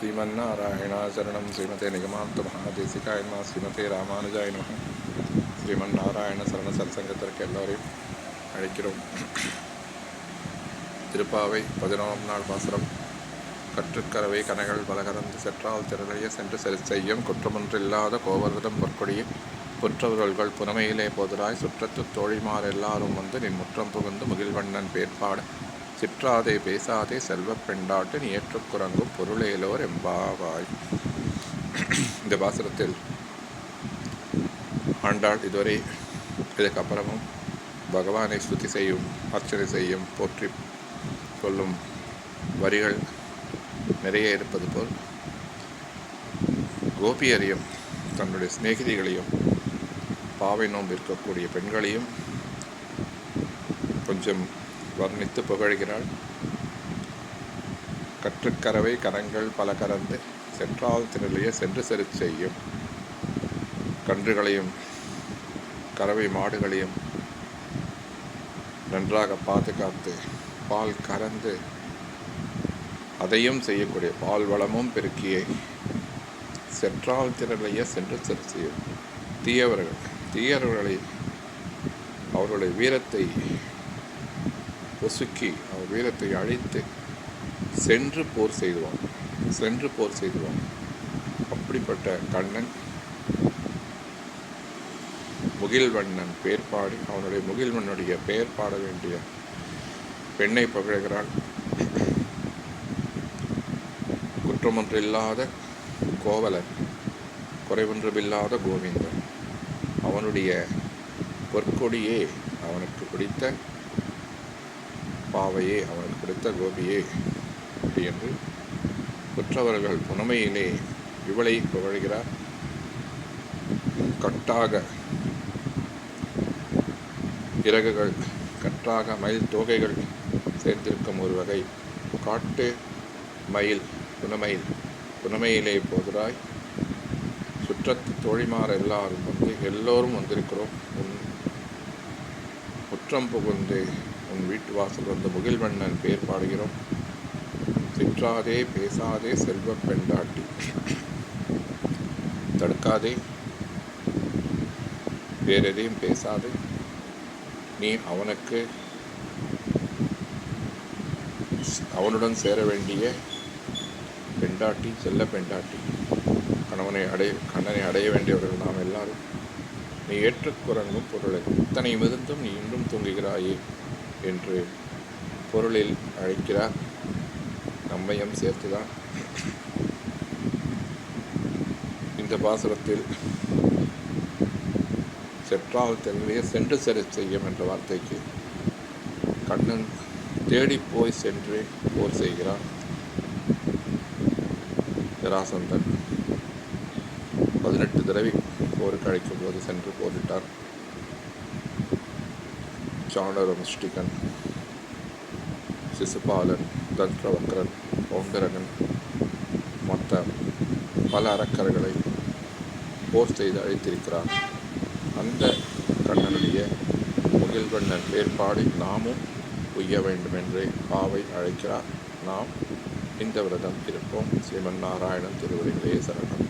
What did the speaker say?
ஸ்ரீமன்னாராயணாச்சரணம் ஸ்ரீமதே நிகமாந்த மகாதேசிகாயன்மா ஸ்ரீமதே ராமானுஜாய நம ஸ்ரீமன்னாராயண சரண சத்சங்கத்திற்கு எல்லோரையும் அழைக்கிறோம் திருப்பாவை பதினோராம் நாள் பாசுரம் கற்றுக்கரவை கனைகள் பலகரந்து செற்றால் திரளைய சென்று சரி செய்யும் குற்றமொன்றில்லாத கோவர்தம் பொற்கொடியே புற்றவர்கள் புனமையிலே போதராய் சுற்றத்து தோழிமார் எல்லாரும் வந்து நின் முற்றம் புகுந்து முகில்வண்ணன் பேர்பாடு சிற்றாதே பேசாதே செல்வப் பெண்டாட்டு நீ ஏற்றுக்குறங்கும் பொருளேலோர் எம்பாவாய். இந்த பாசுரத்தில் ஆண்டாள் இதுவரை இதுக்கப்புறமும் பகவானை ஸ்துதி செய்யும் அர்ச்சனை செய்யும் போற்றி சொல்லும் வரிகள் நிறைய இருப்பது போல் கோபியரையும் தன்னுடைய சிநேகிதிகளையும் பாவை நோம்பு இருக்கக்கூடிய பெண்களையும் கொஞ்சம் வர்ணித்து புகழ்கிறாள். கற்றுக்கரவை கரங்கள் பல கறந்து சென்றால் திரளிய சென்று செரு செய்யும். கன்றுகளையும் கறவை மாடுகளையும் நன்றாக பாதுகாத்து பால் கறந்து அதையும் செய்யக்கூடிய பால் வளமும் பெருக்கியை. செற்றால் திரளைய சென்று செரு செய்யும். தீயவர்கள் தீயவர்களை அவர்களுடைய வீரத்தை பொசுக்கி அவர் வீரத்தை அழைத்து சென்று போர் செய்துவான். சென்று போர் செய்துவான். அப்படிப்பட்ட கண்ணன் முகில்வண்ணன் பெயர் பாடி அவனுடைய முகில்வண்ணனுடைய பெயர் பாட வேண்டிய பெண்ணை புகழ்கிறாள். குற்றமொன்றில்லாத கோவலன் குறைவொன்றுமில்லாத கோவிந்தன். அவனுடைய பொற்கொடியே அவனுக்கு பிடித்த பாவையே அவனுக்கு பிடித்த கோபியே அப்படி என்று குற்றவர்கள் புனமையிலே இவளை புகழ்கிறார். கட்டாக இறகுகள் கற்றாக மயில் தோகைகள் சேர்ந்திருக்கும் ஒரு வகை காட்டு மயில் புனமயில் புனமையிலே போகிறாய். சுற்றத்து தோழிமார் எல்லாரும் வந்து எல்லோரும் வந்திருக்கிறோம். உன் குற்றம் புகுந்து உன் வீட்டு வாசல் வந்து முகில்வண்ணன் பேர் பாடுகிறோம். சிற்றாதே பேசாதே செல்வ பெண்டாட்டி. தடுக்காதே. வேற எதையும் பேசாதே. நீ அவனுக்கு அவனுடன் சேர வேண்டிய பெண்டாட்டி செல்ல பெண்டாட்டி. கணவனை அடைய கண்ணனை அடைய வேண்டியவர்கள் நாம் எல்லாரும். நீ ஏற்றுக்குறங்கும் பொருளை. இத்தனை மிகுந்தும் நீ இன்றும் தூங்குகிறாயே. என்று பொருளில் அழைக்கிறார். நம்மையும் சேர்த்துதான். இந்த பாசுரத்தில் செற்றால் தெல்லைய சென்று செரு செய்யும் என்ற வார்த்தைக்கு கண்ணன் தேடி போய் சென்று போர் செய்கிறான். ஜராசந்தன் பதினெட்டு தடவை போருக்கு அழைக்கும் போது சென்று போரிட்டார் சாணரமுஷ்டிகன் சிசுபாலன் தந்திரவக்கரன் ஓங்கரகன் மற்ற பல அரக்கர்களை போர் செய்து அழைத்திருக்கிறார் அந்த கண்ணனுடைய முகில்வண்ணன் வேறுபாடு நாமும் உய்ய வேண்டும் என்று பாவை அழைக்கிறார் நாம் இந்த விரதம் இருப்போம் ஸ்ரீமன் நாராயணன் திருவடிகளே சரணம்